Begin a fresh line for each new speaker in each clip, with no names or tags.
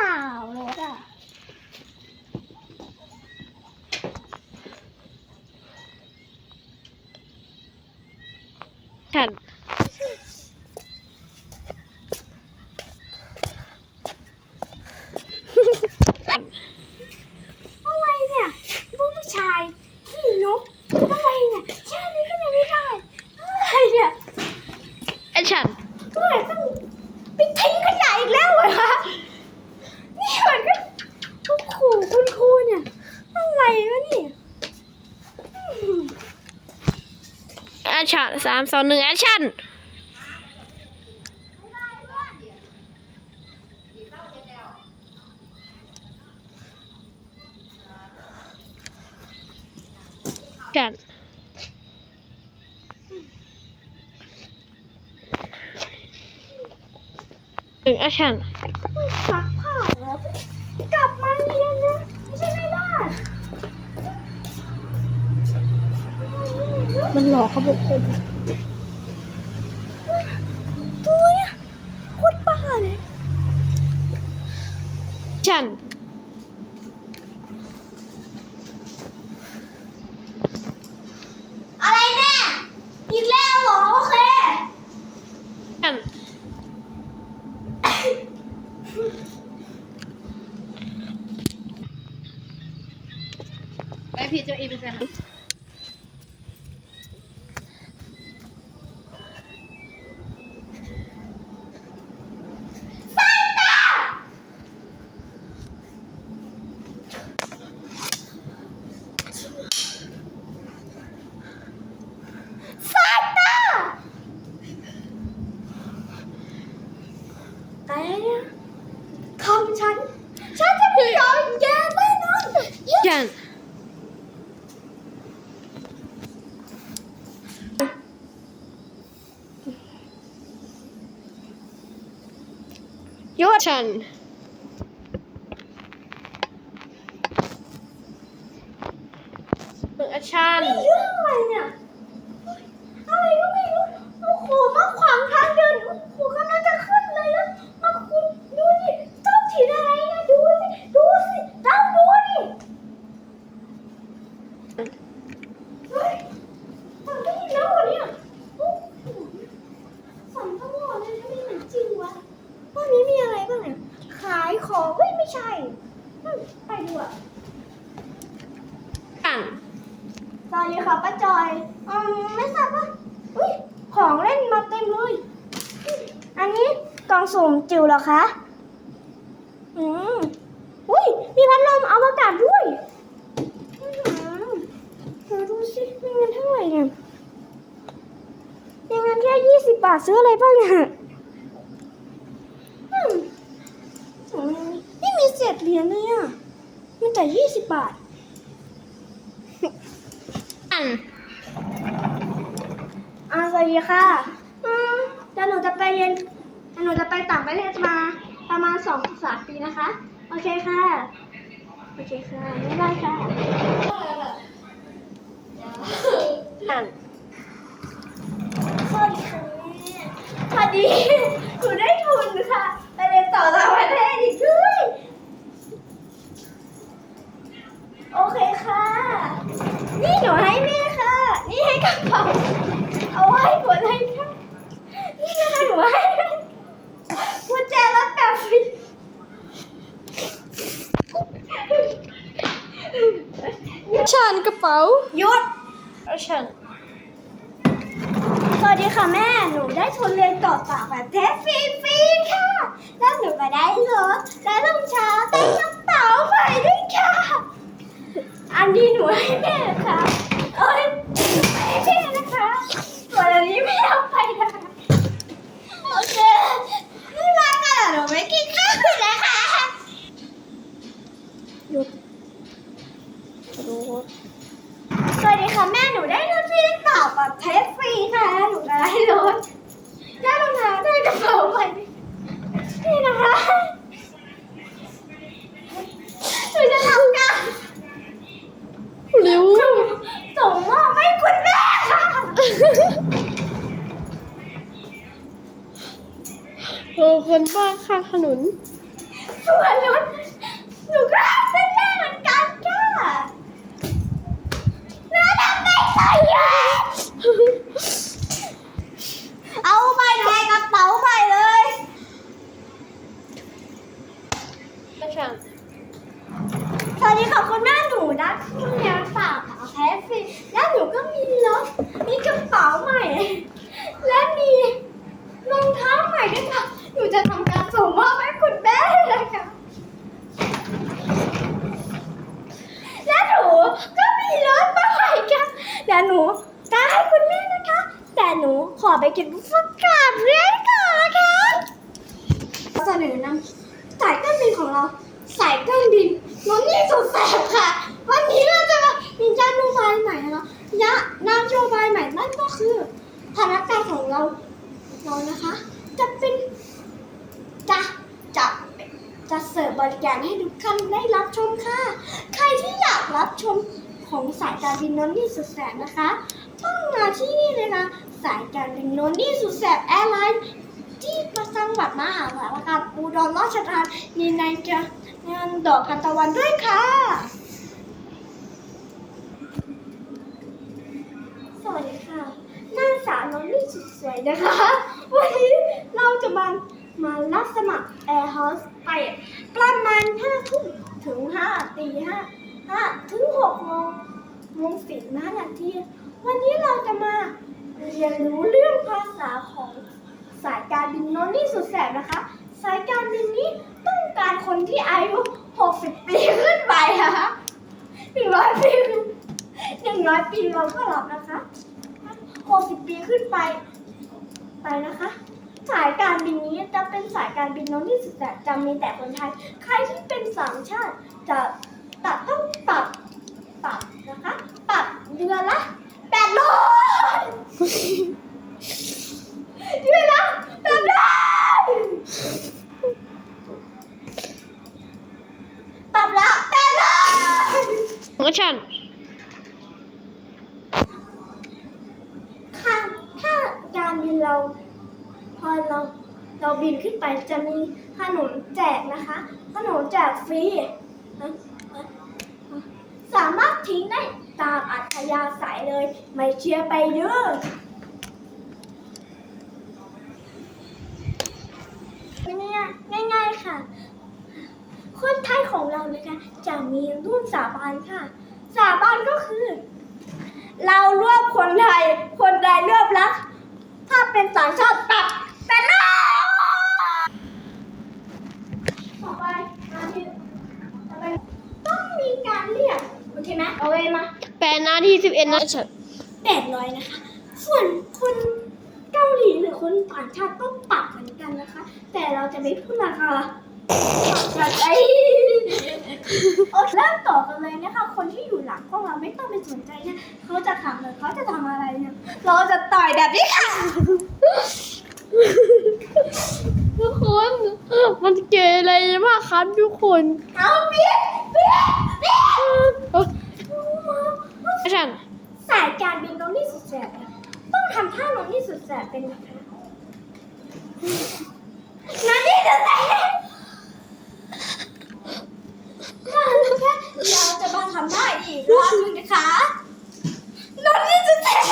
ล่ารถอะ
ฉัน
อะไรเนี่ยผู้ชายขี้นกอะไรเนี่ยแค่นี้ก็ยังไม่ได้อะไรเนี่ย
แอคชั่น
เมื่อไหร่ต้องไปทิ้งขยะอีกแล้วเหรอคะนี่มันก็คุณครูคุณครูเนี่ยอะไรวะเนี่ยอืม
แอ คชั่นสามสองหนึ่งแอคชั่นฉันหนึ่งแอคชั่น
ซักผ้าแล้วกลับมาเรียนนะไม่ใช่ไม่ได้
มันหลอกเขาบอกคน
ตัวเนี่ยโคตรบ้าเลย
ฉัน
อะไรแน่อีกแล้วเหรอโอเค
ฉัน
ไปพี่เจ้าอีเป็นแฟน
ซาตาแต่เนี่ยคำฉัน ฉันจะไม่ยอมแกแน่นอน
ฉัน ยอดฉันหนึ่งแอคชั่น
นี่เรื่องอะไรเนี่ย อะไรก็ไม่รู้โอ้โหมาขวางทางเดินโอ้โหกำลังจะขึ้นเลยแล้วมาคุณดูดิเจ้าถีอะไรนะดูสิ ดูสิ เจ้าดูดิเฮ้ยสั่งได้ยินแล้วเหรอเนี่ยโอ้โหสั่งตลอดเลยทำไมเหมือนจริงวะวันนี้มีอะไรบ้างเนี่ย ขายของเฮ้ยไม่ใช่อืมไปดูอะ
ฉัน
สวัสดีค่ะป้าจอยอืมไม่ทราบว่าอุ้ยของเล่นมาเต็มเลยอันนี้กล่องสุ่มจิ๋วเหรอคะอืมอุ้ยมีพัดลมอวกาศด้วยอืมเธอดูสิมีเงินเท่าไหร่เนี่ยมีเงินแค่ยี่สิบบาทซื้ออะไรบ้างเนี่ยอืมอืมไม่มีเศษเหรียญเลยอะมีแต่ยี่สิบบาท อ่าสวัสดีค่ะ อืมเดี๋ยวหนูจะไปเรียนเดี๋ยวหนูจะไปต่างประเทศมาประมาณสองสามปีนะคะ โอเคค่ะ โอเคค่ะ บ๊ายบายค่ะ
ฉัน
สวัสดีค่ะสวัสดีหนูได้ทุนค่ะ ไปเรียนต่อต่างประเทศอีกด้วย โอเคค่ะ นี่หนูให้แม่ค่ะ นี่ให้กระเป๋าเอาไว้กดเลยค่ะ นี่นะคะหนูให้กุญแจรถแบบฟรี
ฉันกระ เป๋า
หยุด
ฉัน
สวัสดีค่ะแม่ หนูได้ทุนเรียนต่อต่างประเทศฟรีๆค่ะ แล้วหนูก็ได้รถและรองเท้าแต่กระเป๋าใหม่ด้วยค่ะ อันนี้หนูให้แม่ค่ะ เอ้ยให้แม่นะคะส่วนอันนี้ไม่เอาไปนะคะโอเคไม่รักกันเหรอหนูไม่กินข้าวเลยนะคะหยุดดูสวัสดีค่ะแม่หนูได้รถฟรีต่อประเทศฟรีค่ะ หนูก็ ได้รถได้รองเท้าได้กระเป๋าใหม่นี่นะคะหนูจะทำการ
เร็ว
ส่งมอบให้คุณแม่ค่ะ
เออคนบ้าข้างถนน
ฟ ส่วนรถหนูก็รักคุณแม่เหมือนกันค่ะแล้วทำไงต่ออะเอาไปในกระเป๋าไปเลย
อาจารย์
สวัสดีค่ะคุณแม่หนูนะคุณแม่ฝากหาแพ้ฟรีแล้วหนูก็มีรถมีกระเป๋าใหม่ และมีรองเท้าใหม่ด้วย ค่ะหนูจะทำการส่งมอบให้คุณแม่เลยค่ะ และหนูก็มีรถมาใหม่ค่ะเดี๋ยวหนูจะให้คุณแม่นะคะ แต่หนูขอไปกินบุฟเฟ่ต์กราบเรียนก่อนนะคะเสนอนำสายการบินของเรา สายการบินรถนี่สุดแสบค่ะ วันนี้เราจะมามีนโยบายใหม่แล้วยะนโยบายใหม่นั่นก็คือพนักงานของเราเรานะคะ จะเป็นจะจะจะเสิร์ฟบริการให้ทุกท่านได้รับชมค่ะ ใครที่อยากรับชมของสาย การบินนนนี่สุดแสบนะคะต้องมาที่นี่เลยนะสายการบินนนนี่สุดแสบแอร์ไลน์ที่ประจังหวัดมหาสารคามอุดรราชธานีในงานดอกทานตะวันด้วยค่ะ สวัสดีค่ะนางสาวนนนี่สุดสวยนะคะ วันนี้เราจะมามารับสมัครแอร์โฮสไปประมาณ5ทุ่มถึง5ตี5 5ถึง6โมง โมงสิบนาทีวันนี้เราจะมาเรียนรู้เรื่องภาษาของสายการบินโนนี่สุดแสบนะคะ สายการบินนี้ต้องการคนที่อายุ 60 ปีขึ้นไปนะคะ100 ปีหนึ่งร้อยปีเราก็รับนะคะ 60 ปีขึ้นไป ไปนะคะ สายการบินนี้จะเป็นสายการบินโนนี่สุดแต่จะมีแต่คนไทย ใครที่เป็นสามชาติจะตัดต้องปรับปรับนะคะปรับ เดือนละแปดร้อยเดือนละแปดร้อยปรับละแปดร้อย
อาจารย์
ค่ะถ้าการบินเรา พอเราเราบินขึ้นไปจะมีขนมแจกนะคะขนมแจกฟรีนะนะสามารถทิ้งได้ ตามอัธยาศัยเลย ไม่เชื่อไปเด้อเนี่ยง่าย ๆค่ะ คนไทยของเรานะคะ จะมีรุ่นสาบานค่ะ สาบานก็คือ เรารวบคนไทย คนใดรวบรัก ถ้าเป็นต่างชาติตัดแต่ละต่อไปมาที่ต่อไปต้องมีการเรียก โอเคไหมเอาไว้มา
แปดนาทีสิบเอ็ดนาที
แปดร้อยนะคะ ส่วนคนเกาหลีหรือคนต่างชาติต้องปรับเหมือนกันนะคะ แต่เราจะไม่พูดราคาปรับกันไอ้โอเคเริ่มต่อกันเลยนะคะ คนที่อยู่หลังพวกเราไม่ต้องไปสนใจนะเขาจะทำเลยเขาจะทำอะไรเนี่ยเราจะต่อยแบบนี้ค่ะ
ทุกคน มันเก๋อะไรมากครับทุกคน
เอาเบียดเบียดเบียด
อาจารย์
สายการบินน้องนี่สุดแสบอะต้องทำท่าน้องนี่สุดแสบเป็นนะคะน้องนี่สุดแสบเราจะมาทำได้อีกรอบหนึงนะคะน้องนี่สุดแสบ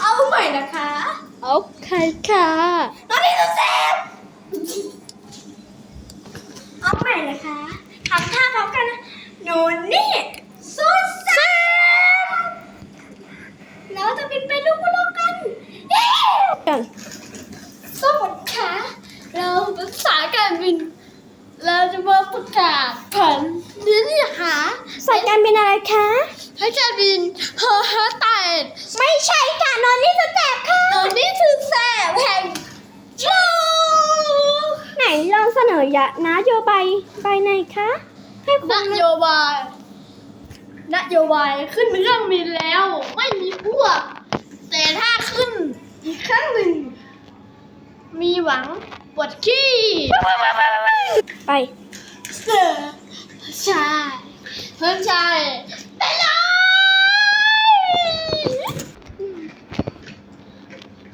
เอาใหม่นะคะ
เอาใครค่ะ
น้องนี่สุดแสบเอาใหม่นะคะทำท่าพร้อมกันนะหนูนี่สุดแสบเราจะบินไปดูโลกกันเย้
กัน
สวัสดีค่ะ เราเป็นสายการบิน เราจะมาประกาศผลนี่นี่ค่ะสายการบินอะไรคะ
ให้การบินเฮอเฮอไตด
ไม่ใช่ค่ะนอนนี่สแตบค่ะนอนนี่คือแสบแห่งโชว์ไหนลองเสนอ ยะนโยบายไปไหนคะ ให้คุ
น
ณ
โยบาย นโยบายขึ้นเครื่องบินแล้ว ไม่มีพวก แต่ถ้าขึ้นอีกครั้งหนึ่ง มีหวังปวดขี้
ไป
เสือใช่เพิ่มใช่ไปเลย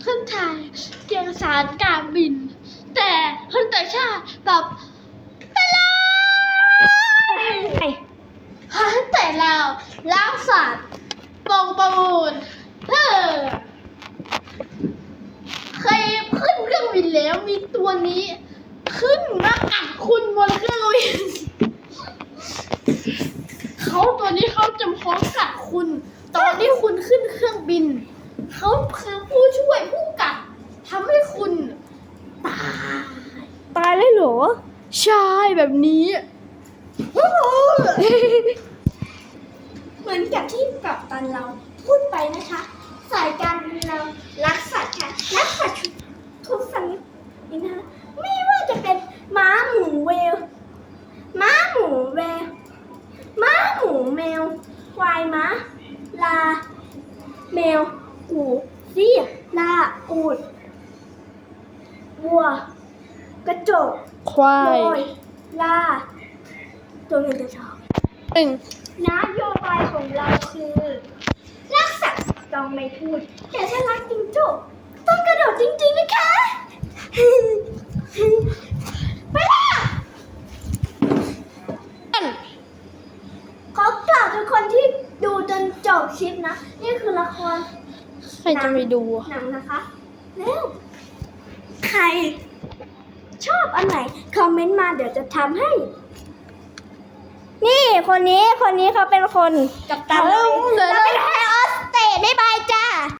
ขึ้นไทยเกียงสารการบิน แต่ กล่องประมูลเฮ้อเคยขึ้นเครื่องบิน แล้วมีตัวนี้ ขึ้นมากัดคุณบนเครื่องบินเขาตัวนี้เขาจะพร้อมกัดคุณ ตอนที่คุณขึ้นเครื่องบิน เขาคือผู้ช่วยผู้กัดทำให้คุณตาย
ตายเลยเหรอ
ใช่แบบนี้
เหมือนกับที่กับตันเราพูดไปนะคะ สายการบินเรารักสัตว์ค่ะ รักสัตว์ทุกชนิด นี่นะคะไม่ว่าจะเป็นม้าหมูเวล ม้าหมูแววม้าหมูแมว ควายม้า ลา แมว กูเสียลาอูดวัว กระจก
ควา
โด
ย
ยลา ตัวเงินตัวทอง
หนึ่ง
นโยบายของเราคือรักสัตว์ต้องไม่พูด แต่ถ้ารักจริงจุกต้องกระโดดจริงๆนะคะไปละ ขอกล่าวทุกคนที่ดูจนจบคลิปนะ นี่คือละคร
ใครจะไปดู
หนังนะคะแล้วใครชอบอันไหน คอมเมนต์มาเดี๋ยวจะทำให้ นี่คนนี้คนนี้เขาเป็นคนกับตันเลย
เอาเลย
เราเป็นแฮร์ออสเตสได้บายจ้า